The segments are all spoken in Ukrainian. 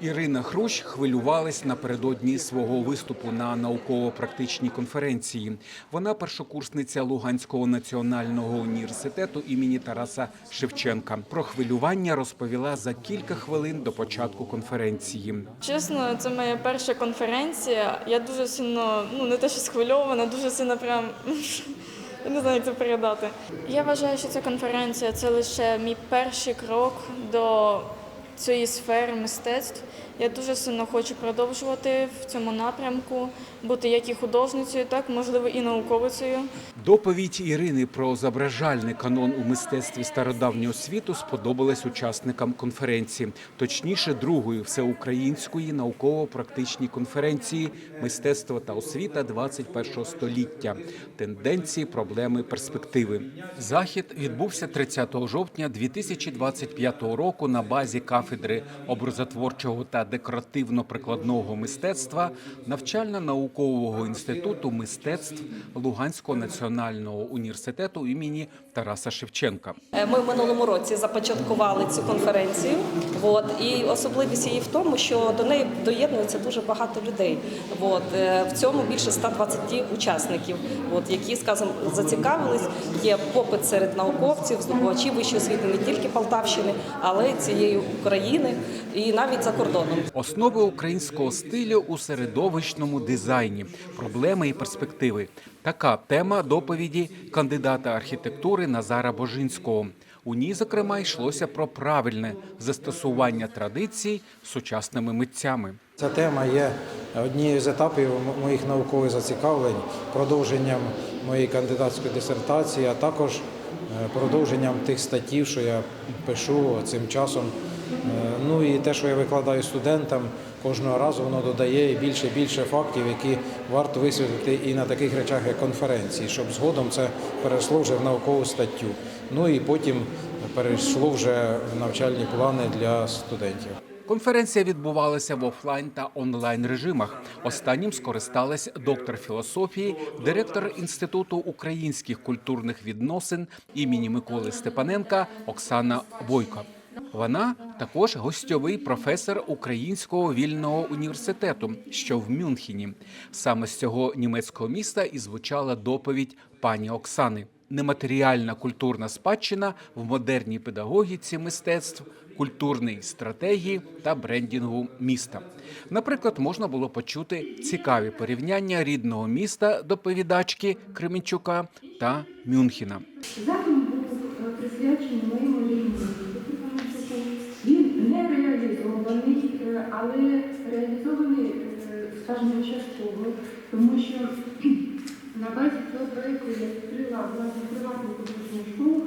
Ірина Хрущ хвилювалась напередодні свого виступу на науково-практичній конференції. Вона першокурсниця Луганського національного університету імені Тараса Шевченка. Про хвилювання розповіла за кілька хвилин до початку конференції. Чесно, це моя перша конференція. Я дуже сильно, ну не те, що схвильована, дуже сильно прям. Я не знаю, як це передати. Я вважаю, що ця конференція це лише мій перший крок до цієї сфери мистецтв. Я дуже сильно хочу продовжувати в цьому напрямку, бути як і художницею, так можливо і науковицею. Доповідь Ірини про зображальний канон у мистецтві стародавнього світу сподобалась учасникам конференції, точніше, другої всеукраїнської науково-практичній конференції Мистецтво та освіта 21 століття. Тенденції, проблеми, перспективи. Захід відбувся 30 жовтня 2025 року на базі кафедри образотворчого та декоративно-прикладного мистецтва навчально-наукового інституту мистецтв Луганського національного університету імені Тараса Шевченка. Е, Ми в минулому році започаткували цю конференцію. От, і особливість її в тому, що до неї доєднується дуже багато людей. От, е, в цьому більше 120 учасників, от, які, скажімо, зацікавились. Є попит серед науковців, здобувачів вищої освіти не тільки Полтавщини, але й цієї України і навіть за кордоном. Основи українського стилю у середовищному дизайні, проблеми і перспективи. Така тема доповіді кандидата архітектури Назара Божинського. У ній, зокрема, йшлося про правильне застосування традицій сучасними митцями. Ця тема є однією з етапів моїх наукових зацікавлень, продовженням моєї кандидатської дисертації, а також е, продовженням тих статтів, що я пишу цим часом. Е, Ну і те, що я викладаю студентам, кожного разу воно додає більше і більше фактів, які варто висвітлити і на таких речах, як конференції, щоб згодом це перейшло вже в наукову статтю. Ну і потім перейшло вже в навчальні плани для студентів. Конференція відбувалася в офлайн та онлайн режимах. Останнім скористалась доктор філософії, директор Інституту українських культурних відносин імені Миколи Степаненка Оксана Бойко. Вона також гостьовий професор Українського вільного університету, що в Мюнхені. Саме з цього німецького міста і звучала доповідь пані Оксани. Нематеріальна культурна спадщина в модерній педагогіці мистецтв, культурній стратегії та брендінгу міста. Наприклад, можна було почути цікаві порівняння рідного міста доповідачки Кременчука та Мюнхена. Захід був присвячений реалізований, е, але реалізований, е, скажімо, частково, тому що на базі цього проєкту я відкрила власне приватну художню школу.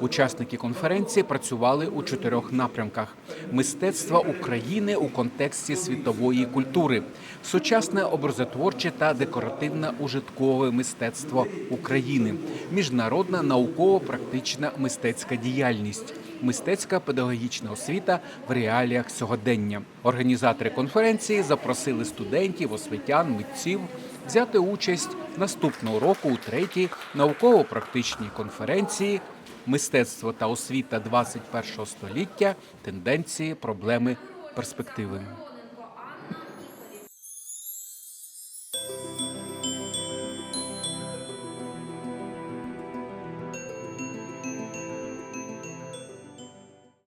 Учасники конференції працювали у чотирьох напрямках: мистецтва України у контексті світової культури, сучасне образотворче та декоративне ужиткове мистецтво України, міжнародна науково-практична мистецька діяльність. Мистецька педагогічна освіта в реаліях сьогодення. Організатори конференції запросили студентів, освітян, митців взяти участь наступного року у третій науково-практичній конференції Мистецтво та освіта 21 століття, тенденції, проблеми, перспективи.